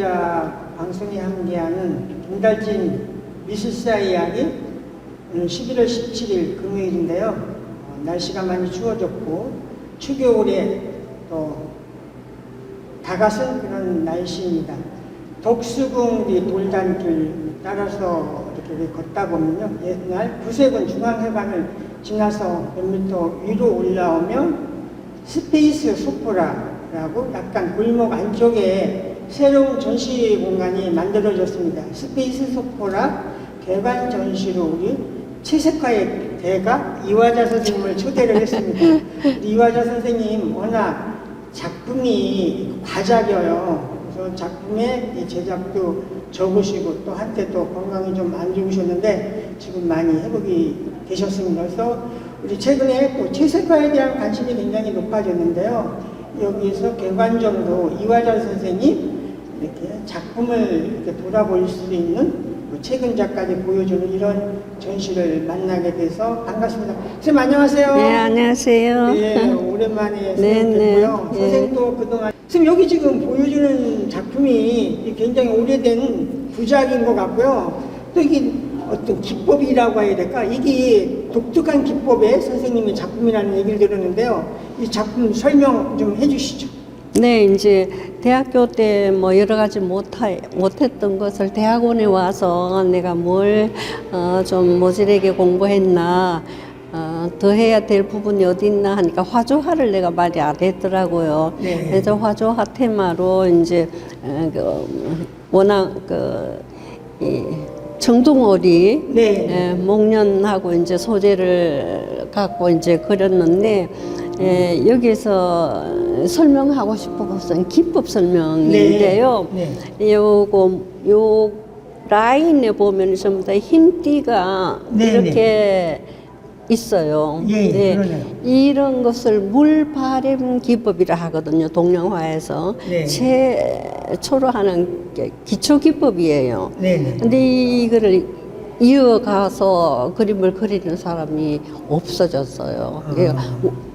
아트코리아 방송이 함께하는 김달진 미술사 이야기 오늘 11월 17일 금요일인데요. 어, 날씨가 많이 추워졌고 추겨울에 또 다가선 그런 날씨입니다. 독수궁 우리 돌단길 따라서 이렇게 걷다 보면요. 옛날 구세군 중앙회관을 지나서 몇 미터 위로 올라오면 스페이스 소포라라고 약간 골목 안쪽에 새로운 전시 공간이 만들어졌습니다. 스페이스 소포라 개관 전시로 우리 채색화의 대가 이화자 선생님을 초대를 했습니다. 이화자 선생님 워낙 작품이 과작이어요. 그래서 작품의 이 제작도 적으시고 또 한때 또 건강이 좀 안 좋으셨는데 지금 많이 회복이 되셨습니다. 그래서 우리 최근에 또 채색화에 대한 관심이 굉장히 높아졌는데요. 여기에서 개관적으로 이화전 선생님 이렇게 작품을 이렇게 돌아볼 수 있는 뭐 최근 작까지 보여주는 이런 전시를 만나게 돼서 반갑습니다. 선생님 안녕하세요. 네, 안녕하세요. 예, 오랜만에 네, 선생님뵙고요. 네, 예. 선생님도 그동안 선생님 여기 지금 보여주는 작품이 굉장히 오래된 부작인 것 같고요. 또 이게 어떤 기법이라고 해야 될까? 이게 독특한 기법의 선생님의 작품이라는 얘기를 들었는데요. 이 작품 설명 좀 해주시죠. 네, 이제 대학교 때 뭐 여러 가지 못하, 못했던 것을 대학원에 와서 내가 뭘, 어, 좀 모질하게 공부했나, 어, 더 해야 될 부분이 어디 있나 하니까 화조화를 내가 많이 안 했더라고요. 네. 그래서 화조화 테마로 이제, 어, 그, 워낙 그, 이, 청둥오리, 네. 예, 목련하고 이제 소재를 갖고 이제 그렸는데 예, 여기서 설명하고 싶은 것은 기법 설명인데요. 네. 요거 요 라인에 보면 전부 다 흰 띠가 네, 이렇게 있어요. 예, 그러네요. 이런 것을 물 바램 기법이라 하거든요. 동양화에서 네. 최초로 하는 게 기초 기법이에요. 네 네. 근데 이거를 이어가서 그림을 그리는 사람이 없어졌어요. 아.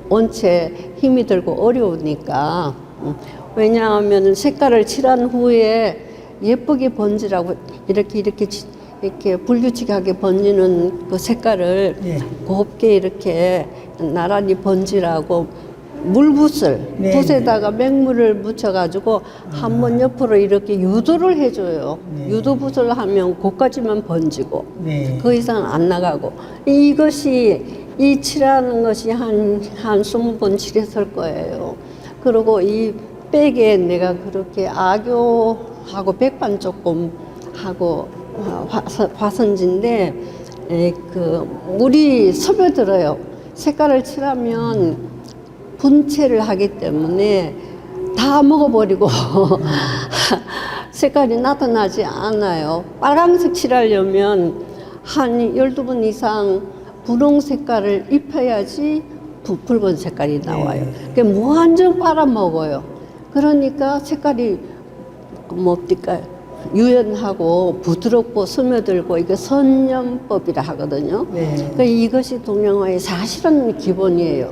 원체 힘이 들고 어려우니까. 음. 왜냐하면 색깔을 칠한 후에 예쁘게 번지라고 이렇게 이렇게 치- 이렇게 불규칙하게 번지는 그 색깔을 네. 곱게 이렇게 나란히 번지라고 물붓을 네, 붓에다가 맹물을 묻혀가지고 한번 옆으로 이렇게 유도를 해줘요. 네. 유도 붓을 하면 고까지만 번지고 네. 그 이상 안 나가고 이것이 이 칠하는 것이 한한 스무 번 칠했을 거예요. 그리고 이 백에 내가 그렇게 악교하고 백반 조금 하고 어, 화- 화선지인데 에, 그 물이 스며들어요. 색깔을 칠하면 분체를 하기 때문에 다 먹어버리고 색깔이 나타나지 않아요. 빨강색 칠하려면 한 12번 이상 분홍 색깔을 입혀야지 부- 붉은 색깔이 나와요. 그게 무한정 빨아먹어요. 그러니까 색깔이 뭡니까 유연하고 부드럽고 스며들고 이게 선념법이라 하거든요. 네. 그러니까 이것이 동양화의 사실은 기본이에요.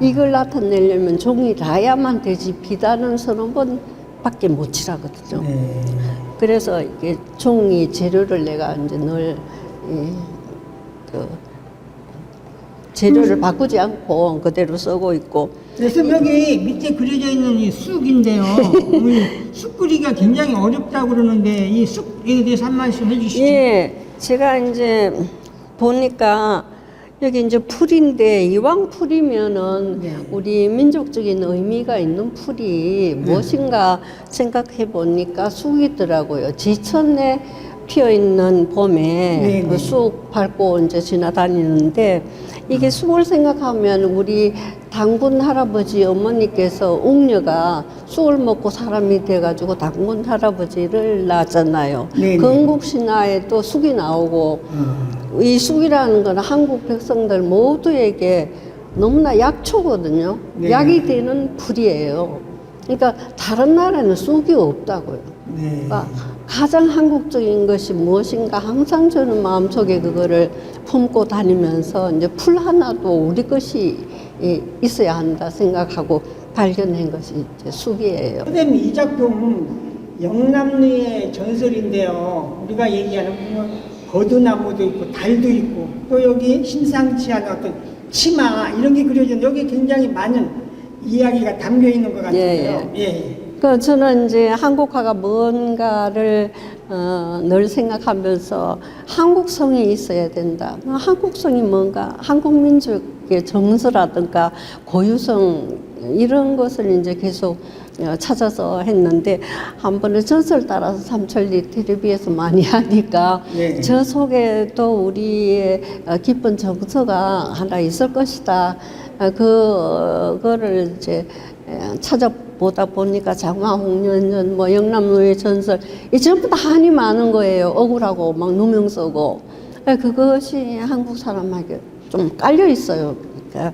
이걸 나타내려면 종이 라야만 되지 비단은 서너 번 밖에 못 칠하거든요. 네. 그래서 이게 종이 재료를 내가 이제 늘, 이, 그, 재료를 바꾸지 않고 그대로 쓰고 있고, 그래서 여기 밑에 그려져 있는 이 쑥인데요. 이 쑥그리기가 굉장히 어렵다고 그러는데 이 쑥에 대해서 한 말씀 해주시죠. 예, 제가 이제 보니까 여기 이제 풀인데 이왕 풀이면은 네. 우리 민족적인 의미가 있는 풀이 무엇인가 생각해 보니까 쑥이더라고요. 지천에 피어 있는 봄에 네, 그 네. 쑥 밟고 이제 지나다니는데 이게 쑥을 생각하면 우리 당군 할아버지 어머니께서 웅녀가 쑥을 먹고 사람이 돼가지고 당군 할아버지를 낳았잖아요. 네, 네. 건국 신화에도 쑥이 나오고 음. 이 쑥이라는 건 한국 백성들 모두에게 너무나 약초거든요. 네. 약이 되는 풀이에요. 그러니까 다른 나라는 쑥이 없다고요. 네. 그러니까 가장 한국적인 것이 무엇인가 항상 저는 마음속에 그거를 품고 다니면서 이제 풀 하나도 우리 것이 이- 있어야 한다 생각하고 발견한 것이 이제 숙이에요. 선생님 이 작품 영남리의 전설인데요. 우리가 얘기하는 뭐 버드나무도 있고 달도 있고 또 여기 심상치 않은 어떤 치마 이런 게 그려진 여기 굉장히 많은 이야기가 담겨 있는 것 같은데요. 예, 예. 그 저는 이제 한국화가 뭔가를 어, 늘 생각하면서 한국성이 있어야 된다. 그 한국성이 뭔가 한국 민족의 정서라든가 고유성 이런 것을 이제 계속 어, 찾아서 했는데 한 번은 전설 따라서 삼천리 텔레비에서 많이 하니까 네. 저 속에도 우리의 어, 깊은 정서가 하나 있을 것이다. 어, 그거를 이제 에, 찾아 보다 보니까 장화 홍련전, 뭐 영남로의 전설, 이 전부 다 한이 많은 거예요. 억울하고 막 누명 쓰고. 에, 그것이 한국 사람에게 좀 깔려 있어요. 그러니까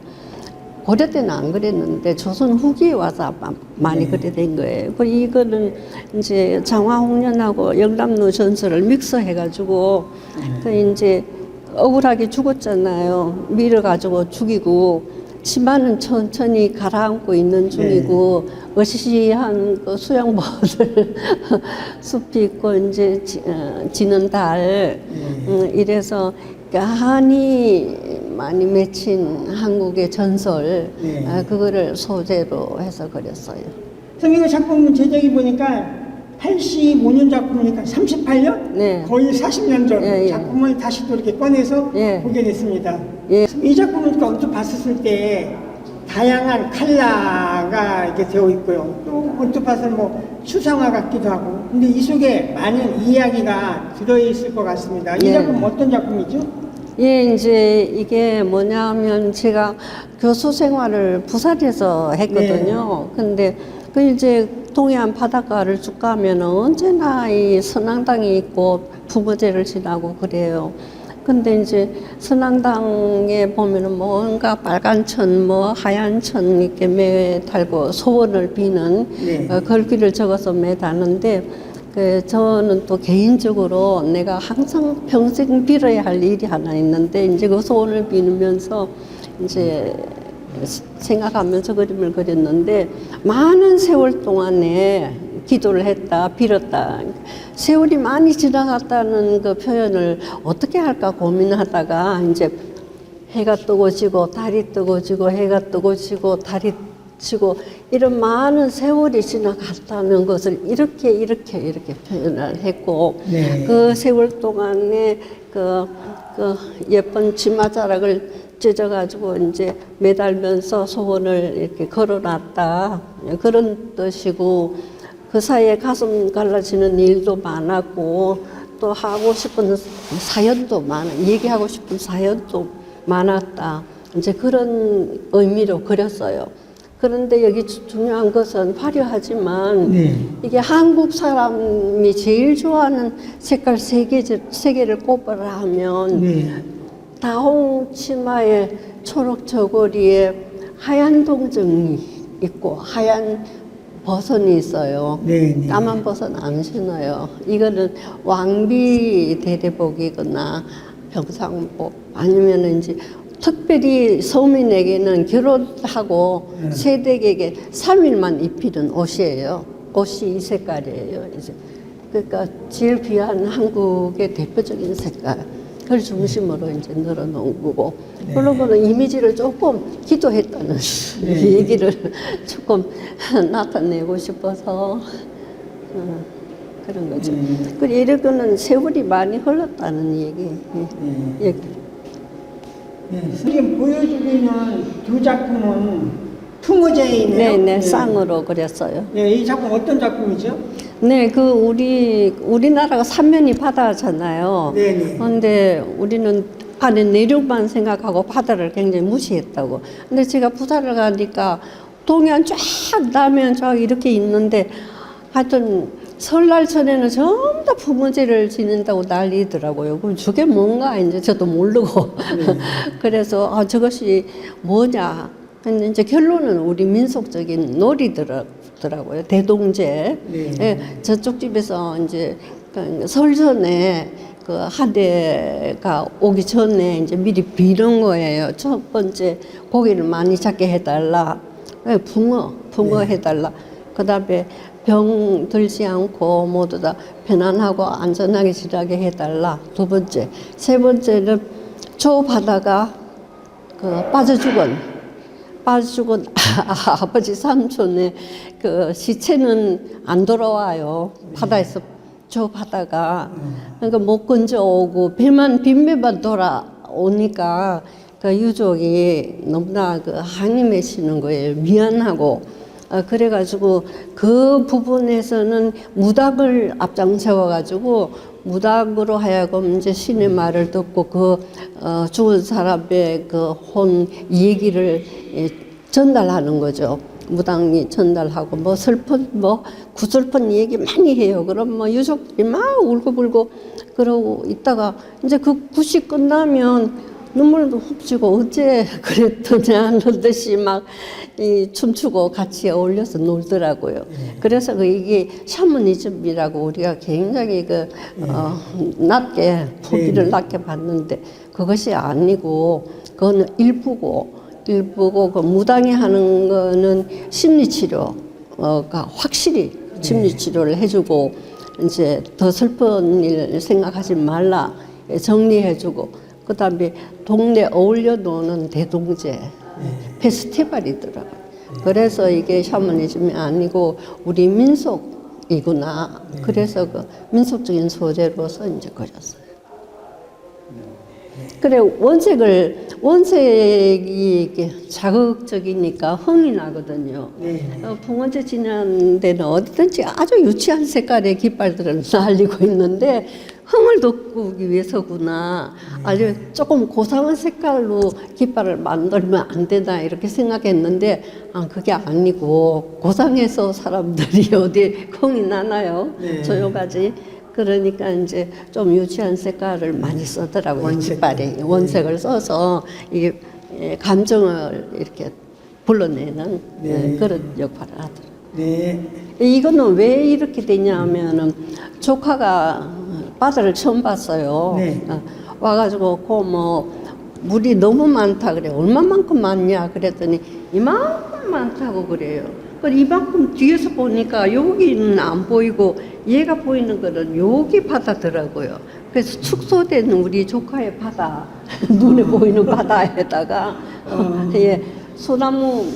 고려 때는 안 그랬는데 조선 후기에 와서 많이 네. 그래 된 거예요. 그 이거는 이제 장화 홍련하고 영남로 전설을 믹서해 가지고 그 이제 억울하게 죽었잖아요. 밀어 가지고 죽이고 치마는 천천히 가라앉고 있는 중이고 어시시한 그 수양보들 숲이 있고 이제 지, 어, 지는 달 음, 이래서 한이 많이 맺힌 한국의 전설 네. 아, 그거를 소재로 해서 그렸어요. 선생님 이 작품 제작이 보니까 85년 작품이니까 38년? 네. 거의 40년 전 예, 예. 작품을 다시 또 이렇게 꺼내서 예. 보게 됐습니다. 예. 이 작품을 또 언뜻 봤을 때 다양한 칼라가 이렇게 되어 있고요. 또 언뜻 봐서 뭐 추상화 같기도 하고. 근데 이 속에 많은 이야기가 들어있을 것 같습니다. 이 예. 작품 어떤 작품이죠? 예, 이제 이게 뭐냐면 제가 교수 생활을 부산에서 했거든요. 근데 그 이제 동해안 바닷가를 쭉 가면 언제나 이 선앙당이 있고 부부제를 지나고 그래요. 근데 이제 선앙당에 보면은 뭔가 빨간 천, 뭐 하얀 천 이렇게 매달고 소원을 비는 네. 어, 글귀를 적어서 매다는데 그 저는 또 개인적으로 내가 항상 평생 빌어야 할 일이 하나 있는데 이제 그 소원을 비누면서 이제 생각하면서 그림을 그렸는데 많은 세월 동안에 기도를 했다 빌었다 세월이 많이 지나갔다는 그 표현을 어떻게 할까 고민하다가 이제 해가 뜨고 지고 달이 뜨고 지고 해가 뜨고 지고 달이 지고 이런 많은 세월이 지나갔다는 것을 이렇게 이렇게 이렇게 표현을 했고 네. 그 세월 동안에 그, 그 예쁜 치마 자락을 찢어가지고 이제 매달면서 소원을 이렇게 걸어놨다 그런 뜻이고 그 사이에 가슴 갈라지는 일도 많았고 또 하고 싶은 사연도 많아 얘기하고 싶은 사연도 많았다 이제 그런 의미로 그렸어요. 그런데 여기 주- 중요한 것은 화려하지만 네. 이게 한국 사람이 제일 좋아하는 색깔 세 개, 세 개를 꼽으라 하면 네. 다홍 치마에 초록 저고리에 하얀 동정이 있고 하얀 버선이 있어요. 네, 네. 까만 버선 안 신어요. 이거는 왕비 대대복이거나 병상복 아니면 이제 특별히 서민에게는 결혼하고 네. 세댁에게 3일만 입히는 옷이에요. 옷이 이 색깔이에요. 이제 그러니까 제일 귀한 한국의 대표적인 색깔. 그걸 중심으로 이제 늘어놓은 거고. 그러고는 이미지를 조금 기도했다는 네. 얘기를 조금 나타내고 싶어서 어, 그런 거죠. 음. 그리고 이러고는 세월이 많이 흘렀다는 얘기. 네. 얘기. 네. 지금 보여주고 있는 두 작품은 투모제이네요. 네, 네, 쌍으로 그렸어요. 네, 이 작품 어떤 작품이죠? 네, 그 우리 우리나라가 삼면이 바다잖아요. 네네. 그런데 우리는 안에 내륙만 생각하고 바다를 굉장히 무시했다고. 근데 제가 부산을 가니까 동해안 쫙 나면 쫙 이렇게 있는데 하여튼 설날 전에는 전부 다 부모제를 지낸다고 난리더라고요. 그럼 저게 뭔가 이제 저도 모르고 그래서 아 저것이 뭐냐. 근데 이제 결론은 우리 민속적인 놀이더라고요. 대동제. 네. 예, 저쪽 집에서 이제 그 설전에 그 하대가 오기 전에 이제 미리 비는 거예요. 첫 번째 고기를 많이 잡게 해달라. 네, 붕어, 붕어 네. 해달라. 그 다음에 병 들지 않고 모두 다 편안하고 안전하게 지나게 해달라. 두 번째. 세 번째는 저 바다가 그 빠져 죽은, 빠져 죽은 아 버지 삼촌의 그 시체는 안 돌아와요. 바다에서 저 바다가. 그러니까 못 건져오고 배만, 빈배만 돌아오니까 그 유족이 너무나 그 한이 맺히는 거예요. 미안하고. 어, 그래가지고 그 부분에서는 무당을 앞장 세워가지고 무당으로 하여금 이제 신의 말을 듣고 그 어, 죽은 사람의 그 혼 얘기를 예, 전달하는 거죠. 무당이 전달하고 뭐 슬픈 뭐 구슬픈 얘기 많이 해요. 그럼 뭐 유족들이 막 울고불고 그러고 있다가 이제 그 굿이 끝나면 눈물도 훔치고 어째 그랬더냐 하는 듯이 막 이 춤추고 같이 어울려서 놀더라고요. 그래서 그 이게 샤머니즘이라고 우리가 굉장히 그 어, 낮게 포기를 네. 낮게 봤는데 그것이 아니고 그거는 일부고 일부고 그 무당이 하는 거는 심리치료가 확실히 심리치료를 해주고 이제 더 슬픈 일 생각하지 말라 정리해주고 그 다음에 동네 어울려 노는 대동제 페스티벌이더라고요. 그래서 이게 샤머니즘이 아니고 우리 민속이구나. 그래서 그 민속적인 소재로서 이제 그렸어요. 그래 원색을 원색이 자극적이니까 흥이 나거든요. 네. 어, 봉원제 지난 데는 어디든지 아주 유치한 색깔의 깃발들을 날리고 있는데 흥을 돋구기 위해서구나. 아주 조금 고상한 색깔로 깃발을 만들면 안 되나 이렇게 생각했는데 아, 그게 아니고 고상해서 사람들이 어디 흥이 나나요? 네. 조용하지. 그러니까 이제 좀 유치한 색깔을 많이 쓰더라고요. 원색. 깃발에 원색을 써서 이게 예, 감정을 이렇게 불러내는 네. 예, 그런 역할을 하더라고요. 네. 이거는 왜 이렇게 되냐면은 조카가 바다를 처음 봤어요. 네. 어, 와가지고 그뭐 물이 너무 많다 그래. 얼마만큼 많냐 그랬더니 이만큼 많다고 그래요. 그 이만큼 뒤에서 보니까 여기는 안 보이고 얘가 보이는 거는 여기 바다더라고요. 그래서 축소된 우리 조카의 바다 눈에 보이는 바다에다가 어, 예, 소나무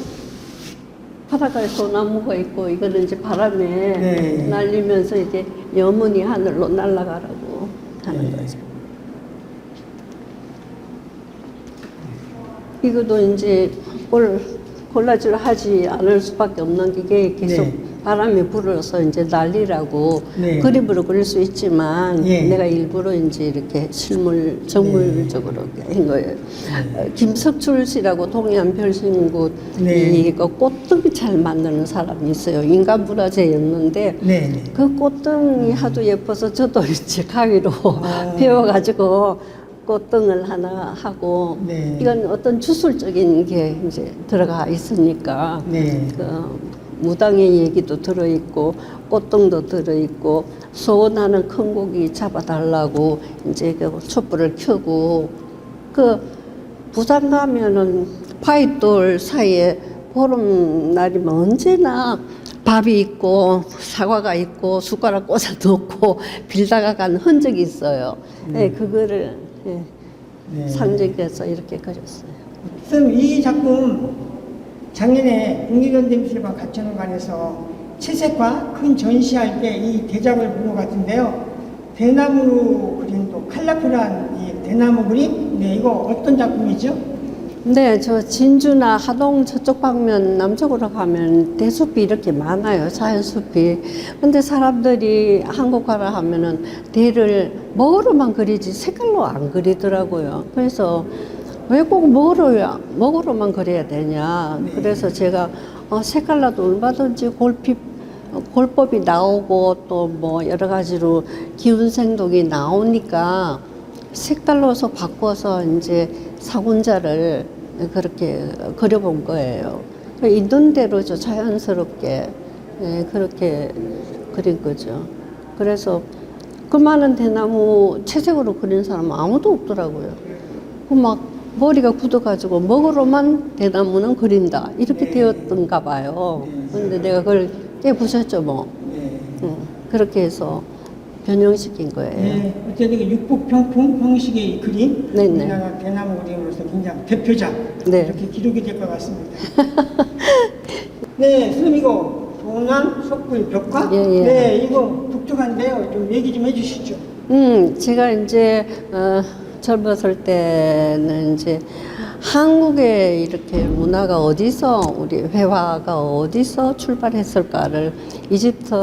바닷가에 소나무가 있고 이거는 이제 바람에 네. 날리면서 이제 영원히 하늘로 날아가라고 하는 네. 거죠. 이것도 이제 꼴 콜라지를 하지 않을 수밖에 없는 게 계속 네. 바람이 불어서 이제 난리라고 네. 그림으로 그릴 수 있지만 예. 내가 일부러 이제 이렇게 실물 정물적으로 한 거예요. 어, 김석출 씨라고 동해안 별신굿 네. 이거 꽃등이 잘 만드는 사람이 있어요. 인간 문화재였는데 네. 네. 그 꽃등이 하도 예뻐서 저도 이제 가위로 아. 배워가지고 꽃등을 하나 하고 네. 이건 어떤 주술적인 게 이제 들어가 있으니까 네. 그 무당의 얘기도 들어 있고 꽃등도 들어 있고 소원하는 큰 고기 잡아달라고 이제 그 촛불을 켜고 그 부산 가면은 파이돌 사이에 보름날이면 언제나 밥이 있고 사과가 있고 숟가락 꽂아 놓고 빌다가 간 흔적이 있어요. 네, 그거를 예, 네. 상징해서 이렇게 그렸어요. 선생님 이 작품 작년에 국립현대미술관 가천관에서 채색과 큰 전시할 때 이 대작을 본 것 같은데요. 대나무로 그린 또 컬러풀한 이 대나무 그림? 네, 이거 어떤 작품이죠? 네, 저 진주나 하동 저쪽 방면 남쪽으로 가면 대숲이 이렇게 많아요. 자연숲이. 근데 사람들이 한국 가라 하면은 대를 먹으로만 그리지 색깔로 안 그리더라고요. 그래서 왜 꼭 먹으로야 먹으로만 그려야 되냐. 네. 그래서 제가 어, 색깔라도 얼마든지 골피 어, 골법이 나오고 또 뭐 여러 가지로 기운 생독이 나오니까 색달로서 바꿔서 이제 사군자를 그렇게 그려본 거예요. 있는 대로죠 자연스럽게 예, 그렇게 그린 거죠. 그래서 그 많은 대나무 채색으로 그린 사람은 아무도 없더라고요. 그막 머리가 굳어가지고 먹으로만 대나무는 그린다 이렇게 네. 되었던가 봐요. 근데 내가 그걸 깨부셨죠 뭐. 네. 응. 그렇게 해서 변형시킨 거예요. 네, 어쨌든 그 육북평풍 형식의 그림, 네네. 우리나라 대나무 그림으로서 굉장히 대표작 네. 이렇게 기록이 될 것 같습니다. 네, 선생님 이거 동남 석굴 벽화? 예, 예. 네, 이거 독특한데요. 좀 얘기 좀 해주시죠. 음, 제가 이제 어, 젊었을 때는 이제 한국에 이렇게 문화가 어디서 우리 회화가 어디서 출발했을까를 이집트,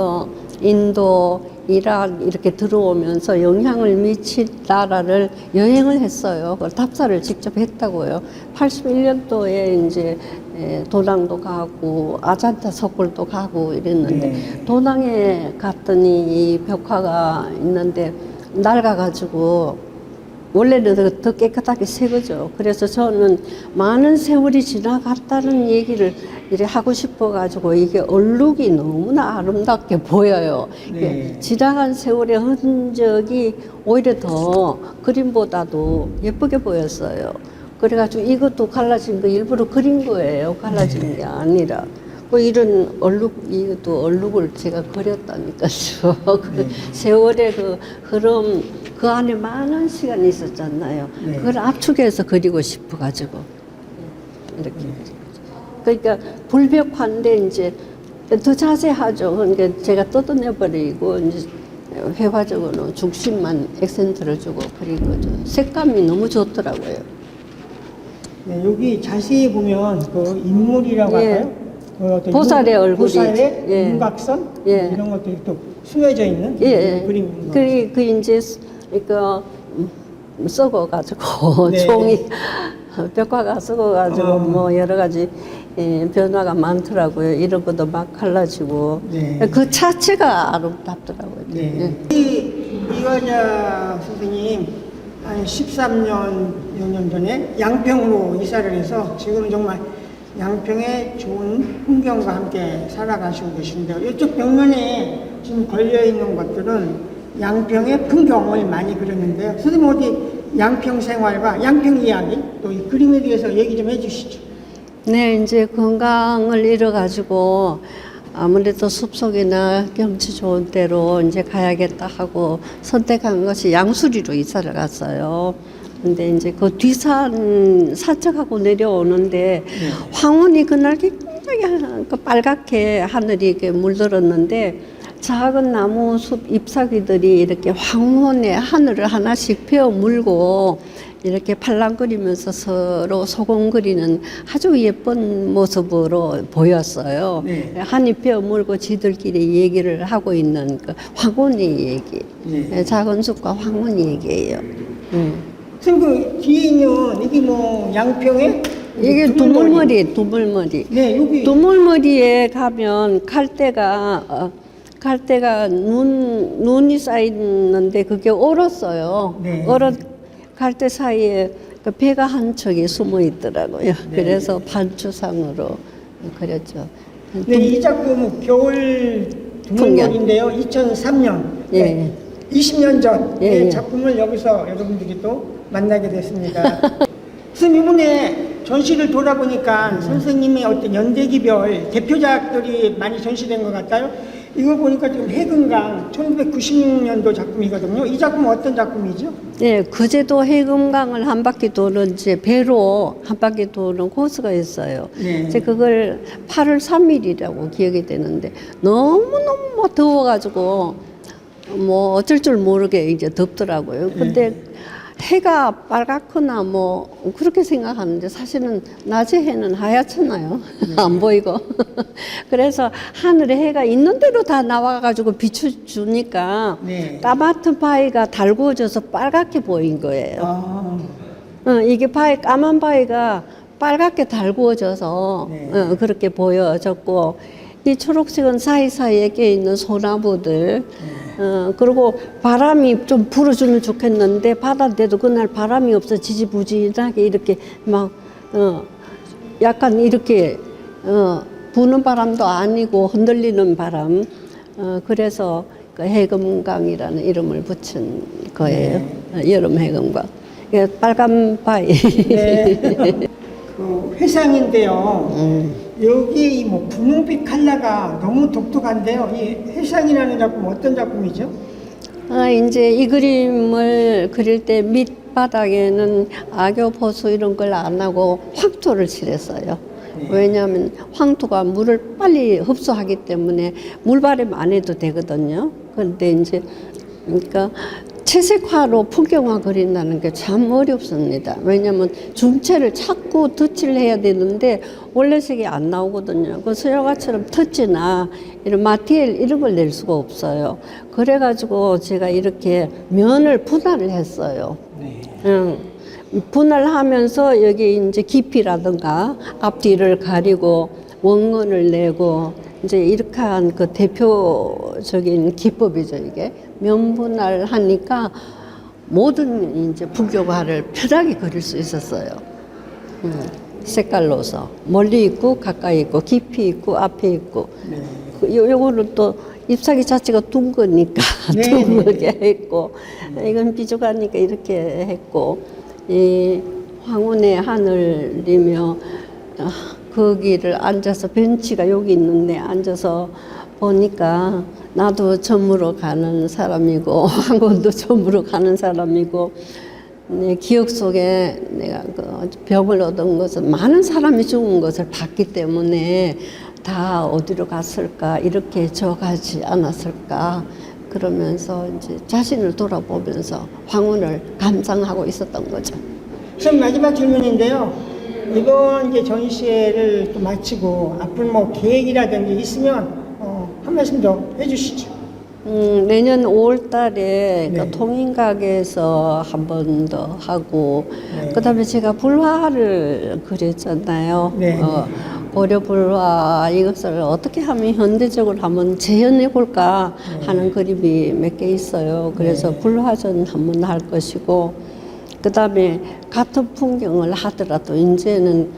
인도, 이란 이렇게 들어오면서 영향을 미친 나라를 여행을 했어요. 그걸 답사를 직접 했다고요. 81년도에 이제 에, 도낭도 가고 아잔타 석굴도 가고 이랬는데 네. 도낭에 갔더니 이 벽화가 있는데 낡아가지고 원래는 더, 더 깨끗하게 새 거죠. 그래서 저는 많은 세월이 지나갔다는 얘기를 이렇게 하고 싶어가지고 이게 얼룩이 너무나 아름답게 보여요. 네. 지나간 세월의 흔적이 오히려 더 그림보다도 예쁘게 보였어요. 그래가지고 이것도 갈라진 거 일부러 그린 거예요. 갈라진 게 아니라. 뭐 이런 얼룩, 이것도 얼룩을 제가 그렸다니까요. 그 세월의 그 흐름, 그 안에 많은 시간이 있었잖아요. 네. 그걸 압축해서 그리고 싶어가지고. 이렇게. 그러니까 불벽화인데 이제 더 자세하죠. 그러니까 제가 뜯어내버리고 이제 회화적으로 중심만 액센트를 주고 그린 거죠. 색감이 너무 좋더라고요. 네, 여기 자세히 보면 그 인물이라고 예. 할까요? 그 어떤 보살의 윤- 얼굴이 보살의 예. 윤곽선 예. 이런 것들이 또 숨겨져 있는 예, 예. 그림인 것 그, 그 이제 그 썩어가지고 네. 종이 벽화가 썩어가지고 어. 뭐 여러 가지 예, 변화가 많더라고요. 이런 것도 막 갈라지고 네. 그 자체가 아름답더라고요. 네. 이 이화자 선생님 한 13년 여년 전에 양평으로 이사를 해서 지금 정말 양평의 좋은 풍경과 함께 살아가시고 계신데요. 이쪽 벽면에 지금 걸려 있는 것들은 양평의 풍경을 많이 그렸는데요. 선생님 어디 양평 생활과 양평 이야기 또 이 그림에 대해서 얘기 좀 해주시죠. 네, 이제 건강을 잃어가지고 아무래도 숲속이나 경치 좋은 데로 이제 가야겠다 하고 선택한 것이 양수리로 이사를 갔어요. 근데 이제 그 뒷산 산책하고 내려오는데 황혼이 그날 굉장히 하- 그 빨갛게 하늘이 이렇게 물들었는데 작은 나무 숲 잎사귀들이 이렇게 황혼의 하늘을 하나씩 베어 물고 이렇게 팔랑거리면서 서로 소곤거리는 아주 예쁜 모습으로 보였어요. 네. 한입 베어 물고 지들끼리 얘기를 하고 있는 그 황혼의 얘기. 네. 작은 숲과 황혼의 얘기예요. 음. 선생님 그 뒤에 있는 이게 뭐 양평의 이게 두물머리. 두물머리, 두물머리. 네, 여기 두물머리에 가면 갈대가 어, 갈대가 눈 눈이 쌓이는데 그게 얼었어요. 네. 얼은 갈대 사이에 그 배가 한 척이 숨어 있더라고요. 네. 그래서 반추상으로 그렸죠. 네, 이 작품은 겨울 두물머리인데요. 2003년. 예. 20년 전 예, 의 예. 작품을 여기서 여러분들이 또 만나게 됐습니다. 선생님 이번에 전시를 돌아보니까 선생님의 어떤 연대기별 대표작들이 많이 전시된 것 같아요. 이거 보니까 지금 해금강 1990년도 작품이거든요. 이 작품은 어떤 작품이죠? 예, 그제도 해금강을 한 바퀴 도는 이제 배로 한 바퀴 도는 코스가 있어요. 네. 이제 그걸 8월 3일이라고 기억이 되는데 너무너무 더워가지고 뭐 어쩔 줄 모르게 이제 덥더라고요. 근데 해가 빨갛거나 뭐 그렇게 생각하는데 사실은 낮에 해는 하얗잖아요. 안 보이고. 그래서 하늘에 해가 있는 대로 다 나와가지고 비춰주니까 네. 까맣은 바위가 달구어져서 빨갛게 보인 거예요. 아, 어, 이게 바위, 까만 바위가 빨갛게 달구어져서 네. 어, 그렇게 보여졌고, 이 초록색은 사이사이에 껴 있는 소나무들, 어, 그리고 바람이 좀 불어주면 좋겠는데, 바다인데도 그날 바람이 없어 지지부진하게 이렇게 막, 어, 약간 이렇게, 어, 부는 바람도 아니고 흔들리는 바람, 어, 그래서 그 해금강이라는 이름을 붙인 거예요. 어, 여름 해금강. 빨간 바위. 네. 그 회상인데요. 음. 여기 이뭐 분홍빛 컬러가 너무 독특한데요. 이 회상이라는 작품 어떤 작품이죠? 아, 이제 이 그림을 그릴 때 밑바닥에는 악교 보수 이런 걸 안 하고 황토를 칠했어요. 왜냐하면 황토가 물을 빨리 흡수하기 때문에 물발음 안 해도 되거든요. 그런데 이제 그러니까 채색화로 풍경화 그린다는 게 참 어렵습니다. 왜냐하면 중체를 자꾸 터치를 해야 되는데 원래 색이 안 나오거든요. 그 수영화처럼 터치나 이런 마티엘 이런 걸 낼 수가 없어요. 그래가지고 제가 이렇게 면을 분할을 했어요. 네. 응. 분할하면서 여기 이제 깊이라든가 앞뒤를 가리고 원근을 내고 이제 이렇게 한 그 대표적인 기법이죠 이게 면분할 하니까 모든 이제 부교화를 편하게 그릴 수 있었어요. 음, 색깔로서 멀리 있고 가까이 있고 깊이 있고 앞에 있고 네. 그 요, 요거는 또 잎사귀 자체가 둥그니까 네. 둥그게 했고 이건 비주가니까 이렇게 했고 이 황혼의 하늘이며 아, 거기를 앉아서 벤치가 여기 있는데 앉아서 보니까 나도 점으로 가는 사람이고 황혼도 점으로 가는 사람이고 내 기억 속에 내가 그 병을 얻은 것은 많은 사람이 죽은 것을 봤기 때문에 다 어디로 갔을까 이렇게 저가지 않았을까 그러면서 이제 자신을 돌아보면서 황혼을 감상하고 있었던 거죠. 그럼 마지막 질문인데요. 이번 이제 전시회를 또 마치고 앞으로 뭐 계획이라든지 있으면 어, 한 말씀 더 해주시죠. 음, 내년 5월 달에 네. 그 통인각에서 한 번 더 하고 네. 그 다음에 제가 불화를 그렸잖아요. 네. 어, 고려 불화 이것을 어떻게 하면 현대적으로 한번 재현해 볼까 하는 그림이 몇 개 있어요. 그래서 네. 불화전 한번 할 것이고 그 다음에 같은 풍경을 하더라도 이제는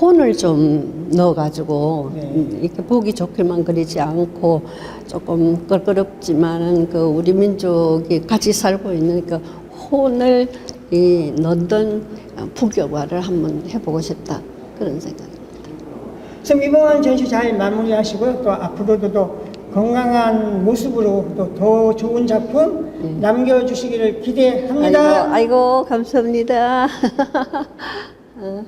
혼을 좀 넣어가지고 네. 음, 이렇게 보기 좋게만 그리지 않고 조금 껄끄럽지만은 그 우리 민족이 같이 살고 있는 그 혼을 이 넣던 풍경화를 한번 해보고 싶다 그런 생각. 그럼 이번 전시 잘 마무리하시고요. 또 앞으로도 또 건강한 모습으로 또 더 좋은 작품 남겨주시기를 기대합니다. 아이고, 아이고 감사합니다. 어.